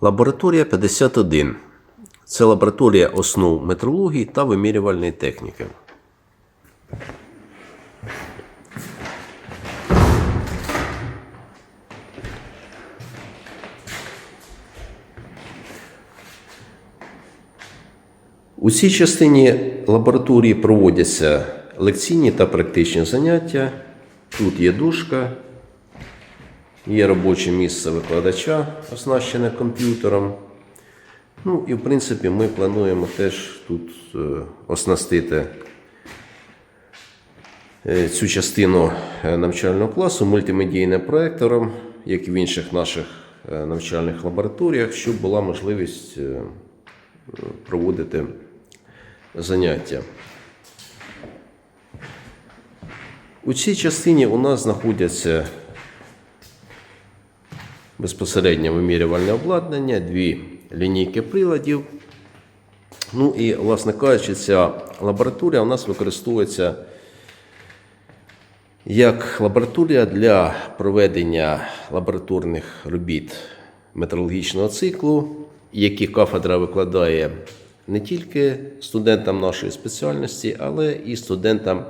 Лабораторія 51. Це лабораторія основ метрології та вимірювальної техніки. У цій частині лабораторії проводяться лекційні та практичні заняття. Тут є дошка, є робоче місце викладача, оснащене комп'ютером. Ну і в принципі ми плануємо теж тут е, оснастити е, цю частину е, навчального класу мультимедійним проектором, як і в інших наших навчальних лабораторіях, щоб була можливість проводити заняття. У цій частині у нас знаходяться безпосередньо вимірювальне обладнання, дві лінійки приладів. Ну і, власне кажучи, ця лабораторія у нас використовується як лабораторія для проведення лабораторних робіт метрологічного циклу, які кафедра викладає не тільки студентам нашої спеціальності, але і студентам,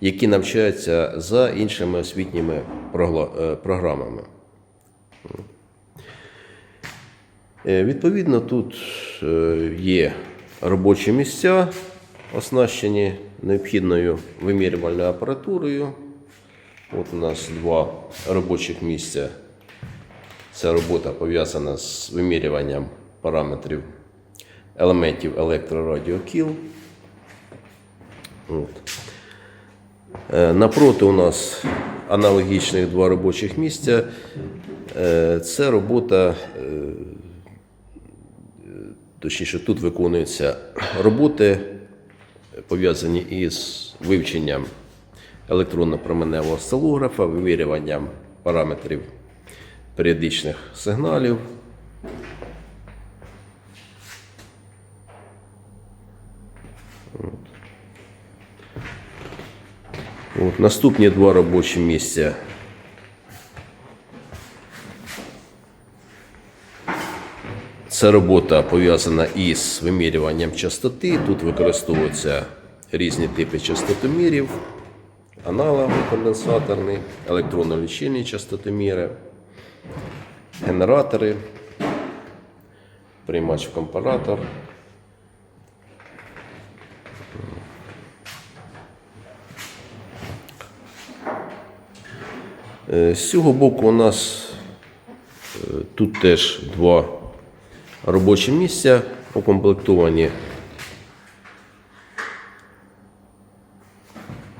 які навчаються за іншими освітніми е, програмами. Е, Відповідно, тут е, є робочі місця, оснащені необхідною вимірювальною апаратурою. От у нас два робочих місця. Ця робота пов'язана з вимірюванням параметрів елементів електрорадіокіл. От. Е, Напроти у нас аналогічних два робочих місця. Е, Це робота, е, точніше, тут виконуються роботи, пов'язані із вивченням електронно-променевого осцилографа, вимірюванням параметрів періодичних сигналів. От, наступні два робочі місця. Це робота пов'язана із вимірюванням частоти. Тут використовуються різні типи частотомірів, аналоговий конденсаторний, електронно-лічильні частотоміри, генератори, приймач в компаратор. З цього боку у нас е, тут теж два робочі місця укомплектовані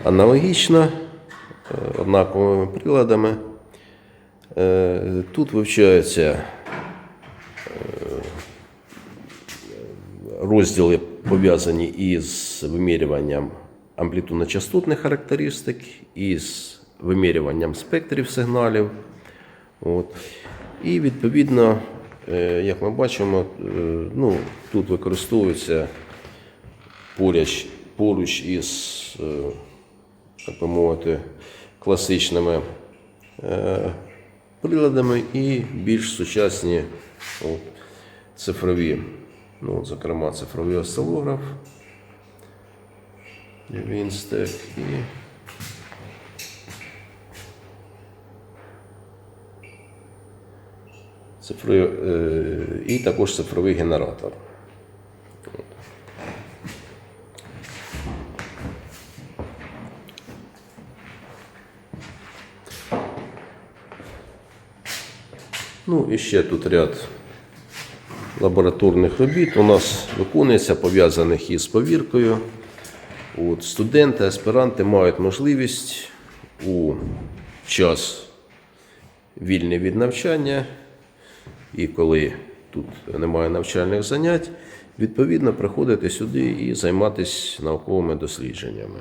аналогічно е, однаковими приладами. Е, Тут вивчаються е, розділи пов'язані із вимірюванням амплітудно-частотних характеристик, із вимірюванням спектрів сигналів. От. І відповідно, е, як ми бачимо, е, ну, тут використовується поруч, поруч із, е, так би мовити, класичними приладами і більш сучасні от, цифрові, ну, зокрема, цифровий осцилограф. Вінстек і цифровий, е, і також цифровий генератор. Ну і ще тут ряд лабораторних робіт у нас виконується, пов'язаних із повіркою. От, студенти, аспіранти мають можливість у час вільний від навчання, і коли тут немає навчальних занять, відповідно приходити сюди і займатися науковими дослідженнями.